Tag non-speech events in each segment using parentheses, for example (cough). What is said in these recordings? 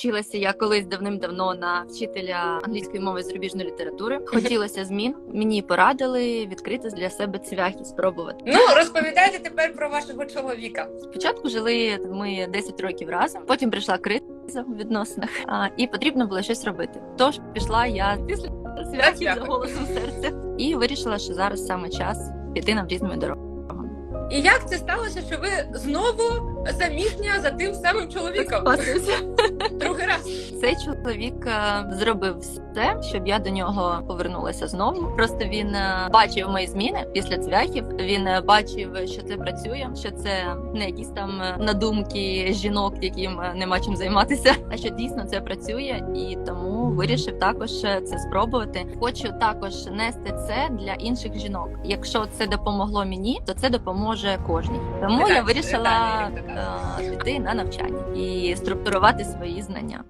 Вчилася я колись давним-давно на вчителя англійської мови і зарубіжної літератури. (laughs) Хотілося змін. Мені порадили відкрити для себе цвяхи, спробувати. Ну розповідайте тепер про вашого чоловіка. Спочатку жили ми 10 років разом, потім прийшла криза у відносинах, а, і потрібно було щось робити. Тож пішла я після цвяхів за голосом серця і вирішила, що зараз саме час піти нам різними дорогами. І як це сталося, що ви знову заміжня за тим самим чоловіком? Другий раз. Цей чоловік е, зробив все, щоб я до нього повернулася знову. Просто він е, бачив мої зміни після цвяхів. Він е, бачив, що це працює, що це не якісь там надумки жінок, яким нема чим займатися, а що дійсно це працює, і тому вирішив також це спробувати. Хочу також нести це для інших жінок. Якщо це допомогло мені, то це допоможе кожній. Тому я вирішила піти на навчання і структурувати свої знання.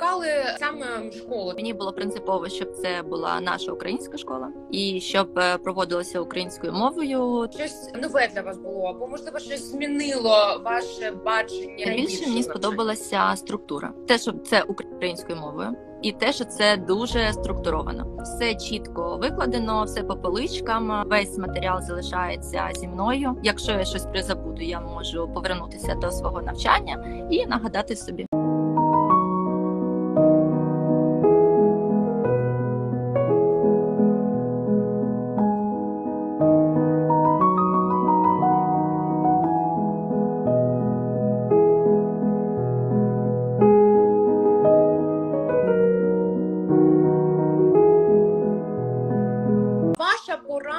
Шукали саме школу? Мені було принципово, щоб це була наша українська школа, і щоб е, проводилося українською мовою. Щось нове для вас було, або можливо щось змінило ваше бачення. Найбільше мені сподобалася структура, те, що це українською мовою, і те, що це дуже структуровано. Все чітко викладено, все по поличкам. Весь матеріал залишається зі мною. Якщо я щось призабуду, я можу повернутися до свого навчання і нагадати собі.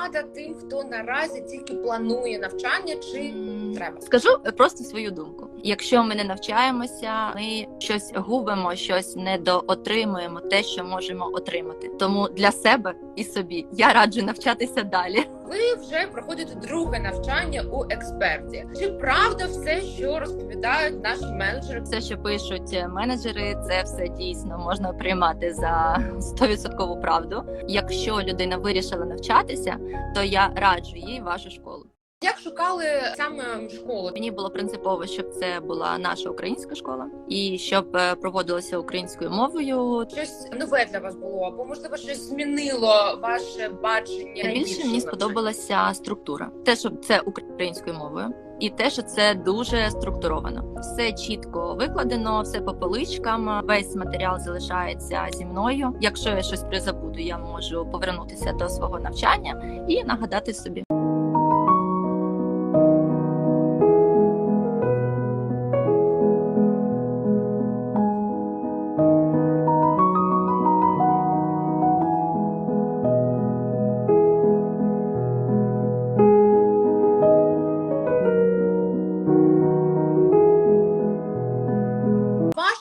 Порада тим, хто наразі тільки планує навчання, чи треба? Скажу просто свою думку. Якщо ми не навчаємося, ми щось губимо, щось недоотримуємо, те, що можемо отримати. Тому для себе і собі я раджу навчатися далі. Ви вже проходите друге навчання у експерті. Чи правда все, що розповідають наші менеджери? Все, що пишуть менеджери, це все дійсно можна приймати за 100% правду. Якщо людина вирішила навчатися, то я раджу їй вашу школу. Як шукали саме школу? Мені було принципово, щоб це була наша українська школа, і щоб е, проводилося українською мовою. Щось нове для вас було, або можливо щось змінило ваше бачення. Найбільше мені сподобалася структура, те, що це українською мовою, і те, що це дуже структуровано. Все чітко викладено, все по поличкам. Весь матеріал залишається зі мною. Якщо я щось призабуду, я можу повернутися до свого навчання і нагадати собі.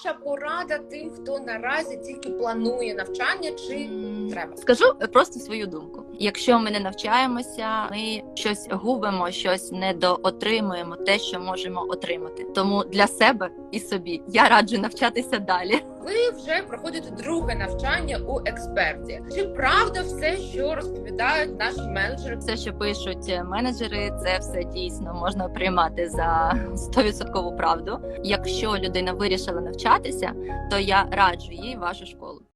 Ваша порада тим, хто наразі тільки планує навчання, чи треба? Скажу просто свою думку. Якщо ми не навчаємося, ми щось губимо, щось недоотримуємо, те, що можемо отримати. Тому для себе і собі я раджу навчатися далі. Ви вже проходите друге навчання у експерті. Чи правда все, що розповідають наші менеджери? Все, що пишуть менеджери, це все дійсно можна приймати за 100% правду. Якщо людина вирішила навчатися, то я раджу їй вашу школу.